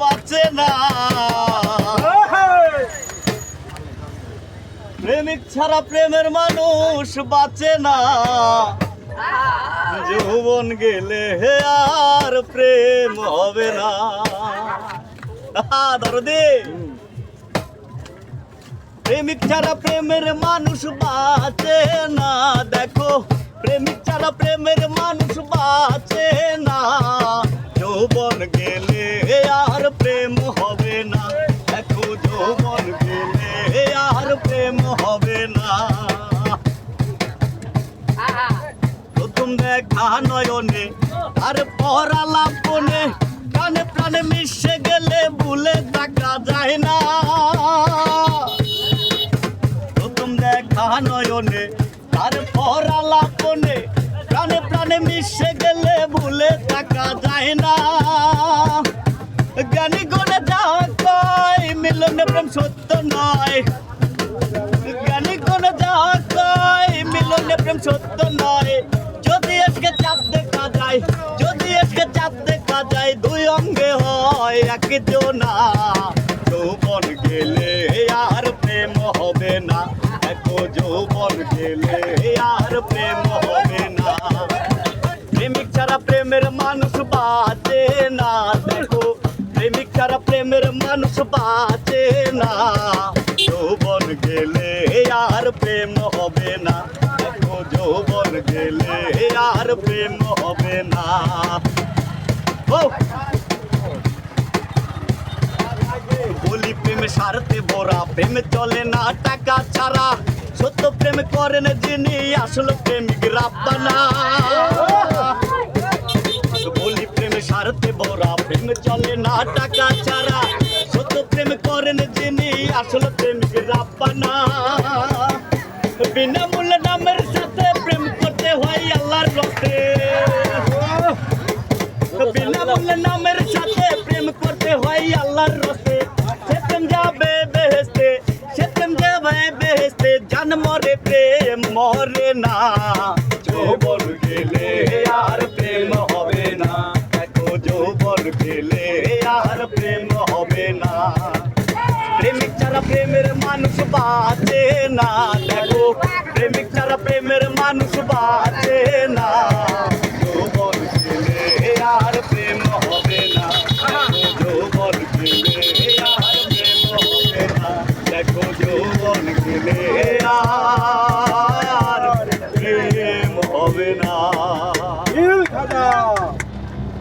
বাঁচে না। প্রেমিক ছাড়া প্রেমের মানুষ বাঁচে না। যৌবন গেলে হে আর প্রেম হবে না। দরদি। প্রেমিক ছাড়া প্রেমের মানুষ বাঁচে প্রথম দেখা নয়নে, আর পরা লাপনে প্রাণে প্রাণে মিশে গেলে ভুলে দেখা যায় না। প্রথম দেখা নয়নে, আর পরা লাপনে প্রাণে প্রাণে মিশে গেলে ভুলে থাকা যায় না। জ্ঞানী গণে যা কয় মিলনে প্রেম সত্য নয়। জ্ঞানী কোন যা কয় মিলনে প্রেম সত্য হয় এক জোনা যৌবন গেলে আর প্রেম হবে না দেখো যৌবন গেলে আর প্রেম হবে না প্রেমিক ছাড়া প্রেমের মানুষ বাঁচে না দেখো প্রেমিক ছাড়া প্রেমের মানুষ বাঁচে না যৌবন গেলে আর প্রেম হবে না দেখো যৌবন গেলে আর প্রেম হবে না ও প্রেমে সারতে ভরা, প্রেম চলে না টাকা ছাড়া। সত্য প্রেম করেন যিনি, আসলে প্রেমিক রাব্বানা বলি প্রেমে সারতে ভরা, প্রেম চলে না টাকা ছাড়া। সত্য প্রেম করেন যিনি, আসলে প্রেমিক রাব্বানা বিনামূল্যে নামের সাথে প্রেম করতে হয় আল্লাহর রতে বিনামূল্যে নামের বেহেস্তে জান মরে প্রেম মরে না যৌবন গেলে আর প্রেম হবে না দেখো যৌবন গেলে আর প্রেম হবে না প্রেমিক ছাড়া প্রেমের মানুষ বাঁচে না দেখো প্রেমিক ছাড়া প্রেমের মানুষ বাঁচে না যৌবন গেলে আর প্রেম Yeah.